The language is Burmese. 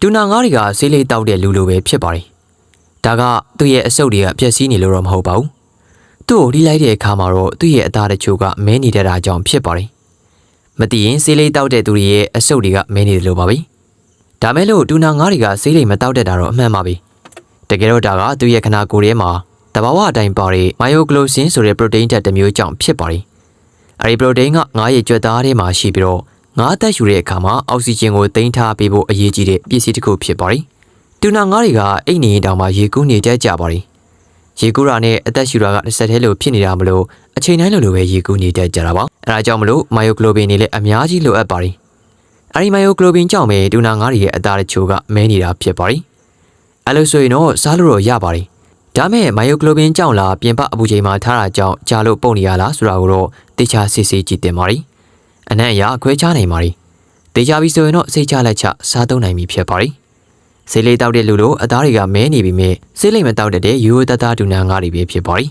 တူနာငါးတွေကဆေးလေးတောက်တဲ့လူလိုပဲဖြစ်ပါတယ်ဒါကသူ့ရဲ့အဆုတ်တွေကပျက်စီးနေလို့တော့မဟုတ်ပါဘူးသူ့ကိုလှိလိုက်တဲ့အခါမှာတော့သူ့ရဲ့အသားတချို့ကမဲနေတတ်တာကြောင့်ဖြစ်ပါတယ်မသိရင်ဆေးလေးတောက်တဲ့သူတွေရဲ့အဆုတ်တွေကမဲနေတယ်လို့ပါပဲဒါမဲ့လို့တူနာငါးတွေကဆေးလေးမတောက်တတ်တာတော့အမှန်ပါပဲတကယ်တော့ဒါကသူ့ရဲ့ခနာကိုယ်ထဲမှာတဘာဝအတိုင်းပါတဲ့မိုယိုဂလိုဆင်ဆိုတဲ့ပရိုတိန်းဓာတ်တစ်မျိုးကြောင့်ဖြစ်ပါတယ်အဲဒီပရိုတိန်းကငါးရဲ့ကြွက်သားထဲမှာရှိပြီးတော့ ငါးအသက်ရှူတဲ့အခါမှာအောက်ဆီဂျင်ကိုတင်ထားပေးဖို့အရေးကြီးတဲ့ပစ္စည်းတစ်ခုဖြစ်ပါတယ်တူနာငါးတွေကအိတ်နေရင်တောင်မှရေကူးနေတတ်ကြပါတယ်ရေကူးတာနဲ့အသက်ရှူတာကတစ်ဆက်တည်းလို့ဖြစ်နေတာမလို့အချိန်တိုင်းလိုလိုပဲရေကူးနေတတ်ကြတာပါအဲဒါကြောင့်မလို့မိုယိုဂလိုဘင်တွေလည်းအများကြီးလိုအပ်ပါတယ်အဲဒီမိုယိုဂလိုဘင်ကြောင့်ပဲတူနာငါးတွေရဲ့အသားတချို့ကမဲနေတာဖြစ်ပါတယ်အဲလိုဆိုရင်တော့စားလို့တော့ရပါတယ်ဒါမဲ့မိုယိုဂလိုဘင်ကြောင့်လားပြင်ပအပူချိန်မှာထားတာကြောင့်ကြာလို့ပုံနေရလားဆိုတာကိုတော့တေချာစစ်စစ်ကြည့်တင်ပါတယ်အ နံ့အရာခွဲခြားနိုင်ပါတယ်တေချာပြီဆိုရင်တော့စိတ်ချလက်ချစားသုံးနိုင်ပြီဖြစ်ပါတယ်ဆေးလေးတောက်တဲ့လူလိုအသားတွေကမဲနေပြီမြဲဆေးလိမ်မတောက်တတ်တဲ့ယူရိုတသားဒူနာငါးတွေပဲဖြစ်ပါတယ်